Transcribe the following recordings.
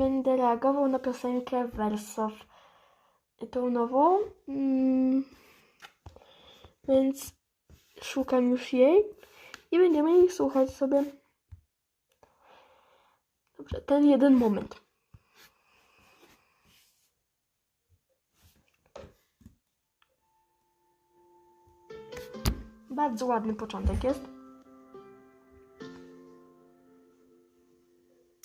będę reagował na piosenkę Wersow. Tą nową. Mm, więc szukam już jej i będziemy jej słuchać sobie. Dobrze, ten jeden moment. Bardzo ładny początek jest.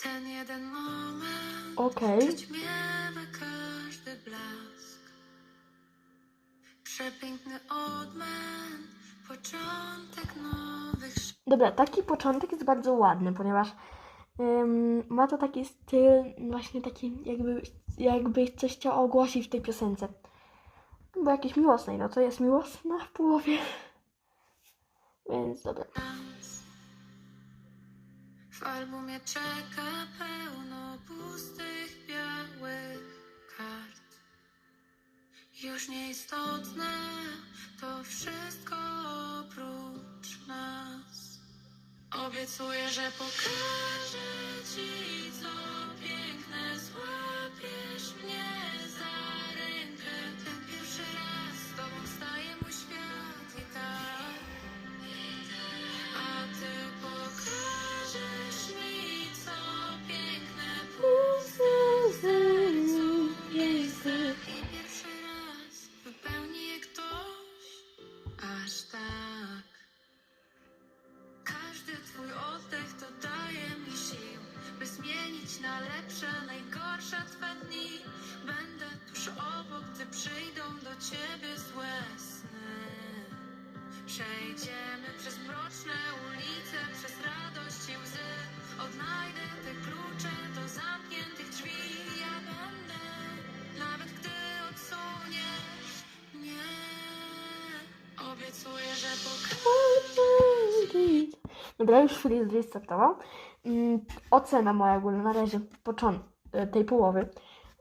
Ten jeden moment Okej. Zaćmiewa każdy blask Przepiękny odmęt Początek nowych Dobra, taki początek jest bardzo ładny, ponieważ ym, ma to taki styl, właśnie taki, jakby, jakby coś chciał ogłosić w tej piosence. Bo jakieś miłosne, no to jest miłosna w połowie. Więc dobra. W albumie czeka pełno pustych białych kart. Już nieistotne to wszystko oprócz nas. Obiecuję, że pokażę ci tak każdy twój oddech to daje mi sił, by zmienić na lepsze najgorsze twe dni. Będę tuż obok, gdy przyjdą do ciebie złe sny. Przejdziemy przez mroczne ulice, przez radość i łzy. Odnajdę te klucze do zamkniętych drzwi. Ja będę, Dobra, już Freeze restartował. Mm, ocena moja ogólna na razie począ- e, tej połowy.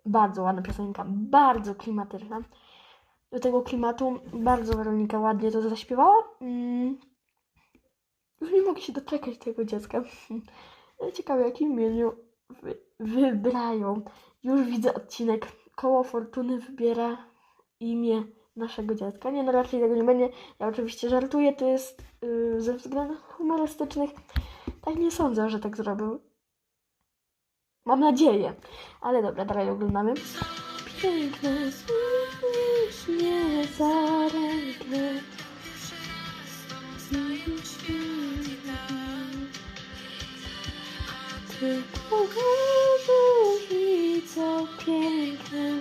Bardzo ładna piosenka, bardzo klimatyczna. Do tego klimatu bardzo Weronika ładnie to zaśpiewała. Mm, już nie mogę się doczekać tego dziecka. Ciekawe, jakim imieniu wy- wybrają. Już widzę odcinek. Koło Fortuny wybiera imię naszego dziecka. Nie, no raczej tego nie będzie. Ja oczywiście żartuję, to jest yy, ze względów humorystycznych. Tak nie sądzę, że tak zrobił. Mam nadzieję. Ale dobra, dalej oglądamy. Piękne, mnie za rękę. Ty co piękne.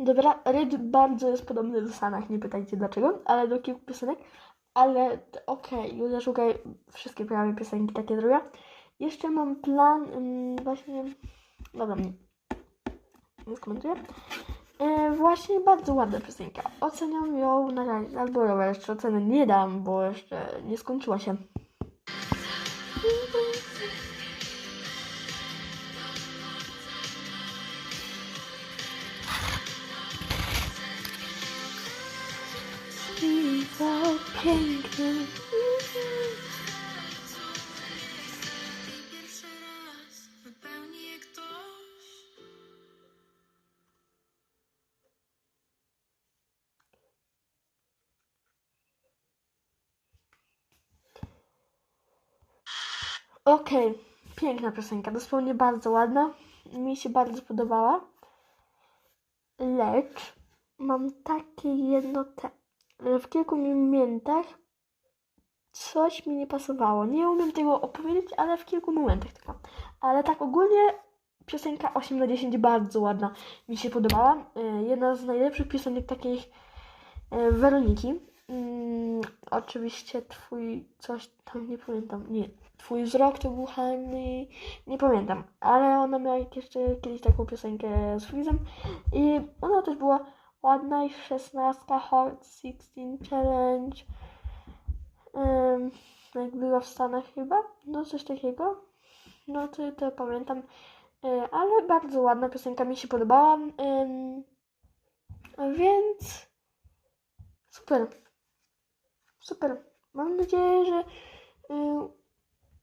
Dobra, rytm bardzo jest podobny do Sanach, nie pytajcie dlaczego, ale do kilku piosenek. Ale okej, Julia Szukaj wszystkie prawie piosenki takie zrobiła. Jeszcze mam plan ym, właśnie... Dobra, nie, nie skomentuję. E, właśnie bardzo ładna piosenka. Oceniam ją na razie, albo jeszcze oceny nie dam, bo jeszcze nie skończyła się. Co piękne. Okej, piękna piosenka, dosłownie bardzo ładna. Mi się bardzo podobała. Lecz mam takie jedno te. Że W kilku momentach coś mi nie pasowało. Nie umiem tego opowiedzieć, ale w kilku momentach tylko. Ale tak ogólnie piosenka 8 na 10 bardzo ładna. Mi się podobała. E, Jedna z najlepszych piosenek takich e, Weroniki. Mm, oczywiście twój coś tam nie pamiętam. Nie, twój wzrok to był Honey, nie pamiętam, ale ona miała jeszcze kiedyś taką piosenkę z Freezem i ona też była ładna i 16 Hot 16 Challenge. Um, jak była w Stanach chyba, no coś takiego. No to, to pamiętam. E, ale bardzo ładna piosenka, mi się podobała. Więc super. Super. Mam nadzieję, że y,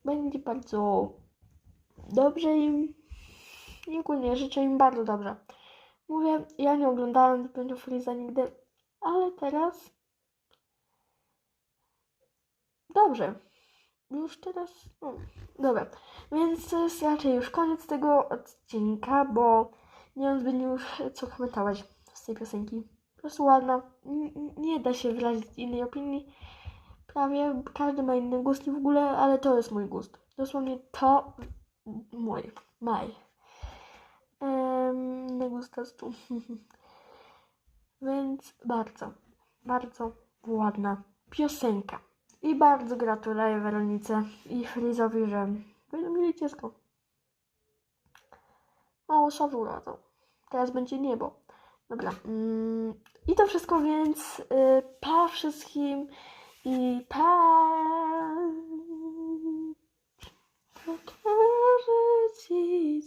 będzie bardzo dobrze im ogólnie życzę im bardzo dobrze. Mówię, ja nie oglądałam Band of Freeza nigdy, ale teraz dobrze. Już teraz, no, dobra. Więc to jest raczej już koniec tego odcinka, bo nie mam zbytnio już co komentować z tej piosenki. Po prostu ładna. N- nie da się wyrazić innej opinii. Prawie każdy ma inny gust i w ogóle, ale to jest mój gust. Dosłownie to mój. Maj degustastu. Więc bardzo, bardzo ładna piosenka. I bardzo gratuluję Weronice i Frizowi, że będą mieli dziecko. O, szawu urodzą. Teraz będzie niebo. Dobra. Mm, I to wszystko, więc y, pa wszystkim i pa. Pokażę ci.